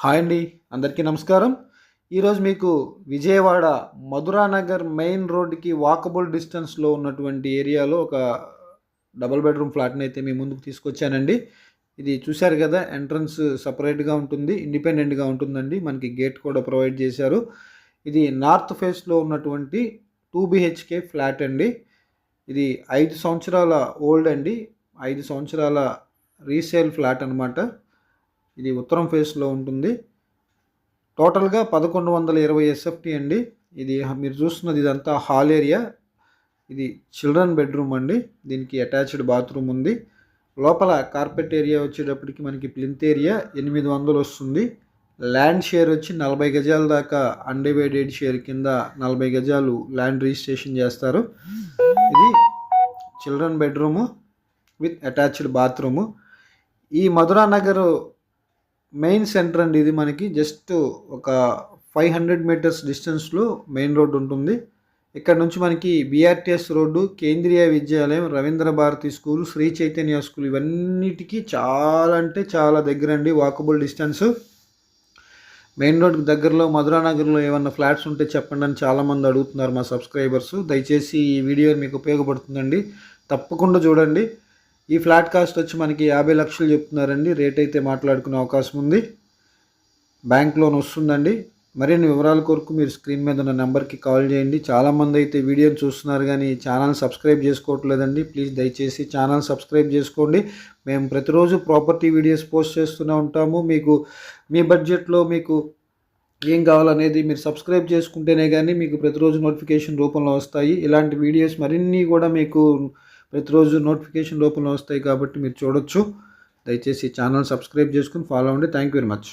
Hi అండి అందరికీ నమస్కారం. ఈరోజు మీకు విజయవాడ మధురానగర్ మెయిన్ రోడ్డుకి వాకబుల్ డిస్టెన్స్లో ఉన్నటువంటి ఏరియాలో ఒక డబుల్ బెడ్రూమ్ ఫ్లాట్ని అయితే మీ ముందుకు తీసుకొచ్చానండి. ఇది చూశారు కదా ఎంట్రన్స్ సపరేట్గా ఉంటుంది ఇండిపెండెంట్గా ఉంటుందండి మనకి గేట్ కూడా ప్రొవైడ్ చేశారు. ఇది నార్త్ ఫేస్లో ఉన్నటువంటి టూ బిహెచ్కే ఫ్లాట్ అండి. ఇది ఐదు సంవత్సరాల ఓల్డ్ అండి ఐదు సంవత్సరాల రీసేల్ ఫ్లాట్ అనమాట ఇది ఉత్తరం ఫేస్లో ఉంటుంది. టోటల్గా పదకొండు వందల ఇరవై ఎస్ఎఫ్టీ అండి. ఇది మీరు చూస్తున్నది ఇదంతా హాల్ ఏరియా. ఇది చిల్డ్రన్ బెడ్రూమ్ అండి. దీనికి అటాచ్డ్ బాత్రూమ్ ఉంది. లోపల కార్పెట్ ఏరియా వచ్చేటప్పటికి మనకి ప్లింత్ ఏరియా ఎనిమిది వందలు వస్తుంది. ల్యాండ్ షేర్ వచ్చి నలభై గజాల దాకా అన్డివైడెడ్ షేర్ కింద నలభై గజాలు ల్యాండ్ రిజిస్ట్రేషన్ చేస్తారు. ఇది children bedroom with attached bathroom. ఈ మధురా నగర్ మెయిన్ సెంటర్ అండి ఇది మనకి. జస్ట్ ఒక ఫైవ్ హండ్రెడ్ మీటర్స్ డిస్టెన్స్లో మెయిన్ రోడ్ ఉంటుంది. ఇక్కడ నుంచి మనకి BRTS road Kendriya Vidyalaya Ravindra Bharathi school Sri Chaitanya school ఇవన్నిటికీ చాలా అంటే చాలా దగ్గర అండి వాకబుల్ డిస్టెన్స్. మెయిన్ రోడ్కి దగ్గరలో మధురానగర్లో ఏమన్నా ఫ్లాట్స్ ఉంటే చెప్పండి అని చాలామంది అడుగుతున్నారు మా సబ్స్క్రైబర్స్. దయచేసి ఈ వీడియో మీకు ఉపయోగపడుతుందండి. తప్పకుండా చూడండి. ఈ ఫ్లాట్ కాస్ట్ వచ్చి మనకి యాభై లక్షలు చెప్తున్నారండి. రేట్ అయితే మాట్లాడుకునే అవకాశం ఉంది. బ్యాంక్ లోన్ వస్తుందండి. మరిన్ని వివరాల కొరకు మీరు స్క్రీన్ మీద ఉన్న నెంబర్కి కాల్ చేయండి. చాలామంది అయితే వీడియోని చూస్తున్నారు కానీ ఛానల్ సబ్స్క్రైబ్ చేసుకోవట్లేదండి. ప్లీజ్ దయచేసి ఛానల్ సబ్స్క్రైబ్ చేసుకోండి. మేము ప్రతిరోజు ప్రాపర్టీ వీడియోస్ పోస్ట్ చేస్తూనే ఉంటాము. మీకు మీ బడ్జెట్లో మీకు ఏం కావాలనేది మీరు సబ్స్క్రైబ్ చేసుకుంటేనే కానీ మీకు ప్రతిరోజు నోటిఫికేషన్ రూపంలో వస్తాయి. ఇలాంటి వీడియోస్ మరిన్ని కూడా మీకు ప్రతిరోజు నోటిఫికేషన్ లోపల వస్తాయి కాబట్టి మీరు చూడొచ్చు. దయచేసి ఛానల్ సబ్స్క్రైబ్ చేసుకుని ఫాలో అవ్వండి. Thank you very much.